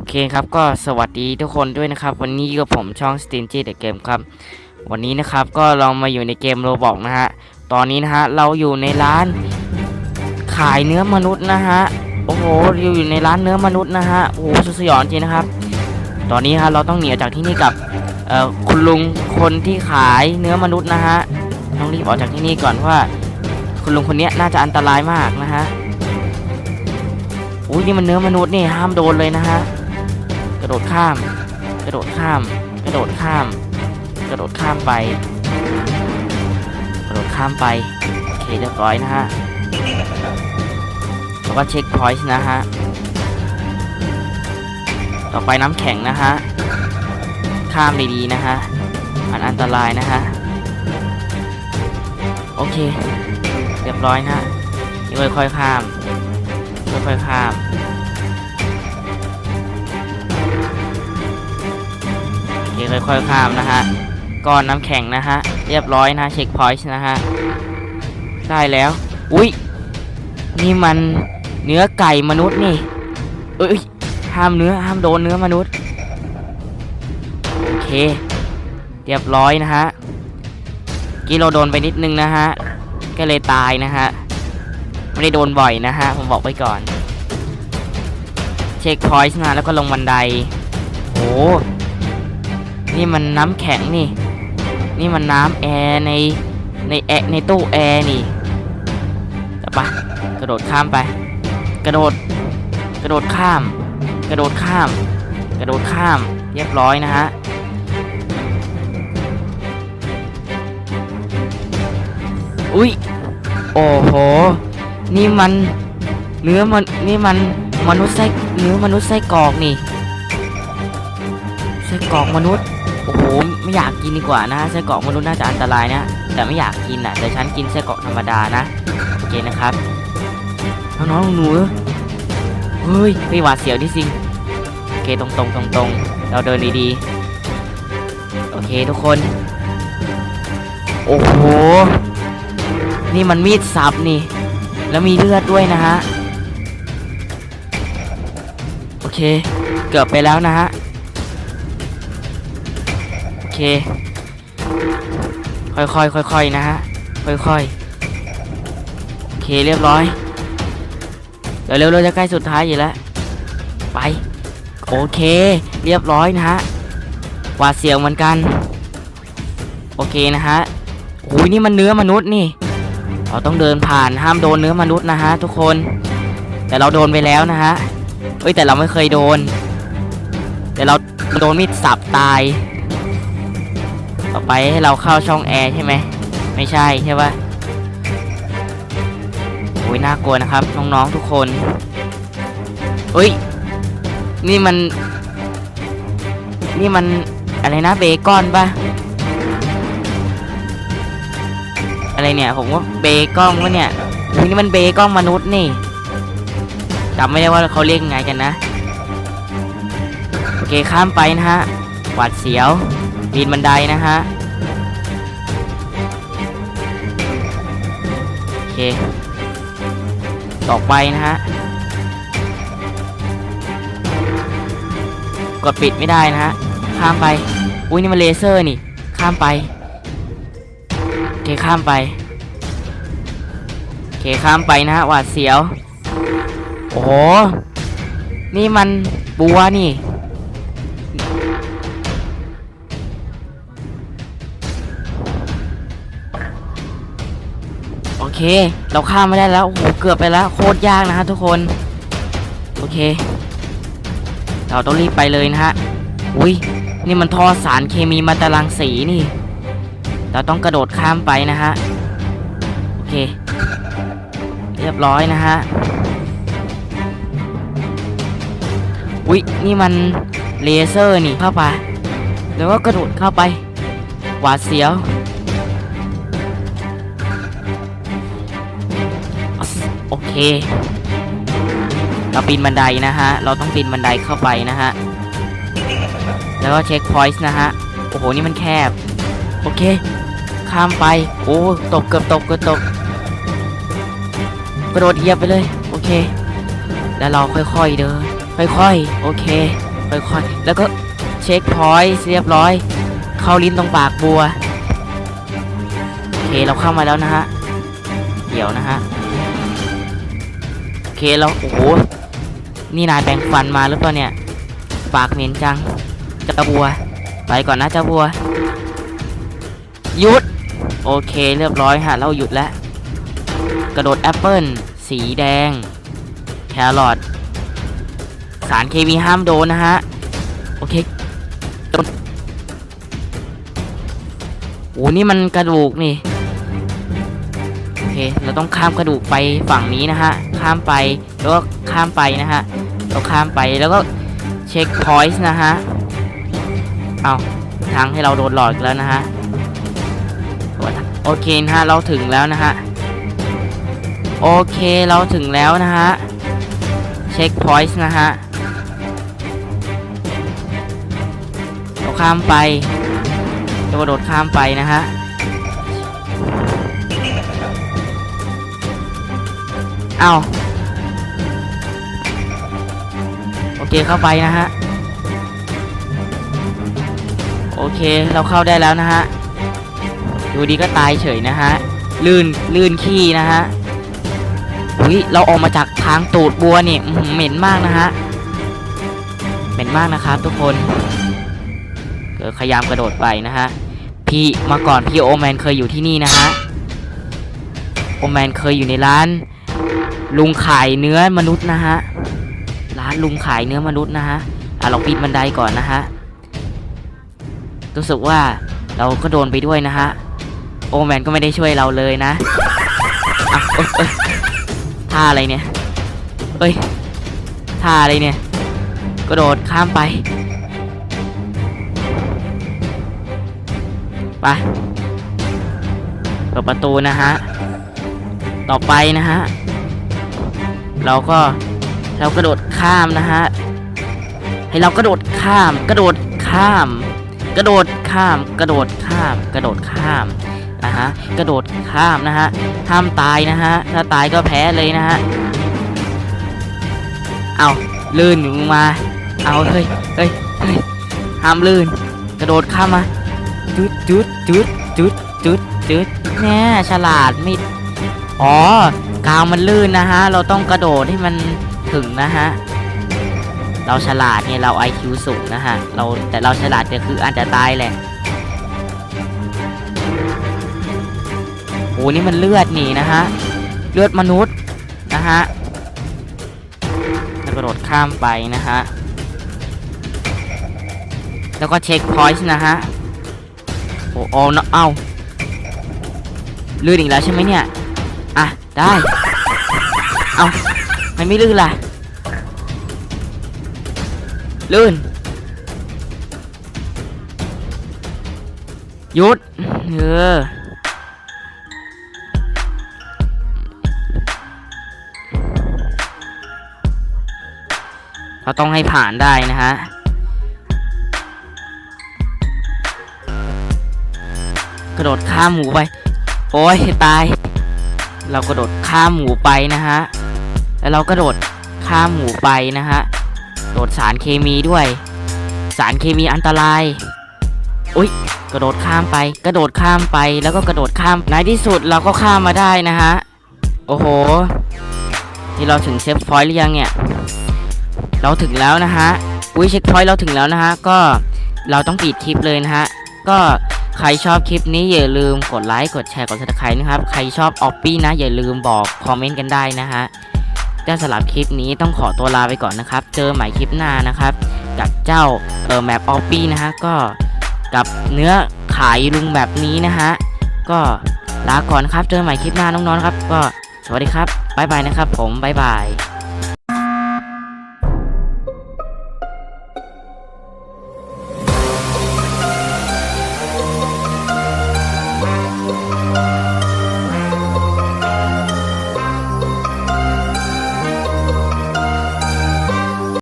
อเคครับก็สวัสดีทุกคนด้วยนะครับ วันนี้ก็ผมช่อง s t e a m G The Game ครับ วันนี้นะครับก็เรามาอยู่ในเกมโรบอกนะฮะ ตอนนี้นะฮะเราอยู่ในร้านขายเนื้อมนุษย์นะฮะ โอ้โหอยู่อยู่ในร้านเนื้อมนุษย์นะฮะ โอ้โหสุดสยองจริงนะครับ ตอนนี้ฮะเราต้องหนีออกจากที่นี่กับเอ่อคุณลุงคนที่ขายเนื้อมนุษย์นะฮะ ต้องรีบออกจากที่นี่ก่อนเพราะว่า คุณลุงคนนี้น่าจะอันตรายมากนะฮะอุ้ยนี่มันเนื้อมนุษย์นี่ห้ามโดนเลยนะฮะ กระโดดข้าม กระโดดข้าม กระโดดข้าม กระโดดข้ามไป กระโดดข้ามไป โอเคเรียบร้อยนะฮะ แล้วก็เช็คพอยต์นะฮะ ต่อไปน้ำแข็งนะฮะ ข้ามดีๆนะฮะ มันอันตรายนะฮะ โอเค เรียบร้อยนะฮะค่อยๆข้าม ค่อยๆข้าม โอเคค่อยๆข้ามนะฮะก้อนน้ำแข็งนะฮะเรียบร้อยนะเช็คพอยต์นะฮะได้แล้ว อุ้ยนี่มันเนื้อไก่มนุษย์นี่ เอ้ยห้ามเนื้อห้ามโดนเนื้อมนุษย์โอเค เรียบร้อยนะฮะกี้เราโดนไปนิดนึงนะฮะก็เลยตายนะฮะไม่ได้โดนบ่อยนะฮะผมบอกไว้ก่อน เช็คพอยต์นะแล้วก็ลงบันไดโอ้ นี่มันน้ำแข็งนี่ นี่มันน้ำแอร์ในในแอร์ในตู้แอร์นี่จะปกระโดดข้ามไป กระโดด กระโดดข้าม กระโดดข้าม กระโดดข้าม เรียบร้อยนะฮะอุ้ยโอ้โห นี่มันเนื้อมันนี่มันมนุษย์ไส้เนื้อมนุษย์ไส้กรอกนี่ไส้กรอกมนุษย์ อ้โหไม่อยากกินดีกว่านะไส้กรอกมนุษย์น่าจะอันตรายนะ แต่ไม่อยากกินอะแต่ฉันกินไส้กรอกธรรมดานะโอเคนะครับน้องๆหนูเฮ้ยไม่หวาดเสียวที่สิงโอเคตรงๆตรงๆเราเดินดีๆโอเคทุกคน โอ้โหนี่มันมีดสับนี่ แล้วมีเลือดด้วยนะฮะโอเค เกือบไปแล้วนะฮะ เค ค่อยๆค่อยๆนะฮะ ค่อยๆโอเคเรียบร้อยเดี๋ยวเร็วๆจะใกล้สุดท้ายอยู่แล้ว ไป โอเค เรียบร้อยนะฮะหวาดเสียวเหมือนกัน โอเคนะฮะโอ้ยนี่มันเนื้อมนุษย์นี่ เราต้องเดินผ่านห้ามโดนเนื้อมนุษย์นะฮะทุกคน แต่เราโดนไปแล้วนะฮะเอ้ยแต่เราไม่เคยโดน แต่เราโดนมีดสับตาย ต่อไปให้เราเข้าช่องแอร์ใช่ไหมไม่ใช่ใช่ปะโอ้ยน่ากลัวนะครับน้องๆทุกคนเฮ้ย นี่มัน นี่มันอะไรนะเบคอนปะอะไรเนี่ยผมว่าเบกองวะเนี่ยอุ้ยนี่มันเบกองมนุษย์นี่จำไม่ได้ว่าเขาเรียกไงกันนะ โอเคข้ามไปนะฮะหวาดเสียว ปีนบันไดนะฮะโอเคต่อไปนะฮะกดปิดไม่ได้นะฮะข้ามไปอุ้ยนี่มันเลเซอร์นี่ ข้ามไปโอเคข้ามไปโอเคข้ามไปนะฮะหวาดเสียว โอ้โหนี่มันบัวนี่ เค เราข้ามไม่ได้แล้ว โอ้โห เกือบไปแล้ว โคตรยากนะฮะทุกคน โอเค เราต้องรีบไปเลยนะฮะ อุ้ย นี่มันท่อสารเคมีมาตารังสีนี่ เราต้องกระโดดข้ามไปนะฮะ โอเค เรียบร้อยนะฮะ อุ๊ยนี่มันเลเซอร์นี่เข้าไป แล้วก็กระโดดเข้าไป หวาดเสียว เราปีนบันไดนะฮะ เราต้องปีนบันไดเข้าไปนะฮะ แล้วก็เช็คพอยต์นะฮะ โอ้โห นี่มันแคบ โอเค ข้ามไป โอ้ ตกเกือบตกเกือบตก กระโดดเหยียบไปเลย โอเค แล้วเราค่อยๆเดิน ค่อยๆ โอเค ค่อยๆ แล้วก็เช็คพอยต์เรียบร้อย เข้าลิ้นตรงปากบัว โอเค เราเข้ามาแล้วนะฮะ เดี๋ยวนะฮะ เคเราโอ้โหนี่นายแปรงฟันมาหรือเปล่าเนี่ยปากเหม็นจังเจ้าบัว ไปก่อนนะเจ้าบัวหยุด โอเคเรียบร้อยฮะเราหยุดแล้ว กระโดดแอปเปิลสีแดง แครอทสารเคมีห้ามโดนนะฮะ โอเคโดนโอ้นี่มันกระดูกนี่ โอเค เราต้องข้ามกระดูกไปฝั่งนี้นะฮะ ข้ามไป แล้วก็ข้ามไปนะฮะ เราข้ามไปแล้วก็เช็คพอยต์นะฮะ เอาทางให้เราโดนหลอกอีกแล้วนะฮะ โอเคนะฮะ เราถึงแล้วนะฮะ โอเคเราถึงแล้วนะฮะ เช็คพอยต์นะฮะ เราข้ามไปเราโดดข้ามไปนะฮะ อาโอเคเข้าไปนะฮะ โอเคเราเข้าได้แล้วนะฮะดูดีก็ตายเฉยนะฮะ ลื่นลื่นขี้นะฮะอุ้ยเราออกมาจากทางตูดบัวนี่เหม็นมากนะฮะ เหม็นมากนะครับทุกคนเกิดพยายามกระโดดไปนะฮะ พี่มาก่อนพี่โอแมนเคยอยู่ที่นี่นะฮะ โอแมนเคยอยู่ในร้าน ลุงขายเนื้อมนุษย์นะฮะ ร้านลุงขายเนื้อมนุษย์นะฮะ อะเราปีนบันไดก่อนนะฮะ รู้สึกว่าเราก็โดนไปด้วยนะฮะ โอแมนก็ไม่ได้ช่วยเราเลยนะอะเอ้ยท่าอะไรเนี่ย เอ้ยท่าอะไรเนี่ย กระโดดข้ามไป ไปเปิดประตูนะฮะ ต่อไปนะฮะ เราก็เรากระโดดข้ามนะฮะให้เรากระโดดข้าม กระโดดข้าม กระโดดข้าม กระโดดข้าม กระโดดข้ามนะฮะกระโดดข้ามนะฮะห้ามตายนะฮะถ้าตายก็แพ้เลยนะฮะเอาลื่นอยู่มาเอาเฮ้ยเฮ้ยเฮ้ยห้ามลื่น กระโดดข้ามมาจุดจุดจุดจุดจุดจุดแน่ฉลาดไม่อ๋อ กาวมันลื่นนะฮะ เราต้องกระโดดให้มันถึงนะฮะ เราฉลาดเนี่ยเรา IQ สูงนะฮะ เราแต่เราฉลาดเนี่ยคืออาจจะตายแหละ โอ้นี่มันเลือดนี่นะฮะ เลือดมนุษย์นะฮะแล้วกระโดดข้ามไปนะฮะ แล้วก็เช็คพอยต์นะฮะ โอ้โอ้เอ้าลื่นอีกแล้วใช่ไหมเนี่ย ได้ เอามันไม่ลื่นล่ะ ลื่นหยุด เออ เราต้องให้ผ่านได้นะฮะกระโดดข้ามหมูไป โอ้ยตาย เรากระโดดข้ามหมูไปนะฮะ แล้วเรากระโดดข้ามหมูไปนะฮะ โดดสารเคมีด้วย สารเคมีอันตราย อุ้ยกระโดดข้ามไป กระโดดข้ามไป แล้วก็กระโดดข้าม ในที่สุดเราก็ข้ามมาได้นะฮะ โอ้โหที่เราถึงเซฟพอยต์หรือยังเนี่ย เราถึงแล้วนะฮะ อุ้ยเช็คพอยต์เราถึงแล้วนะฮะ ก็เราต้องปิดคลิปเลยนะฮะ ก็ ใครชอบคลิปนี้อย่าลืมกดไลค์กดแชร์กดซับสไครต์นะครับ ใครชอบออปปี้นะอย่าลืมบอกคอมเมนต์กันได้นะฮะแต่สำหรับคลิปนี้ต้องขอตัวลาไปก่อนนะครับ เจอใหม่คลิปหน้านะครับ กับเจ้าเออแมปออปปี้นะฮะก็กับเนื้อขายลุงแบบนี้นะฮะก็ลาก่อนะครับเจอใหม่คลิปหน้าน้องๆครับ ก็สวัสดีครับบ๊ายบายนะครับ ผมบ๊ายบาย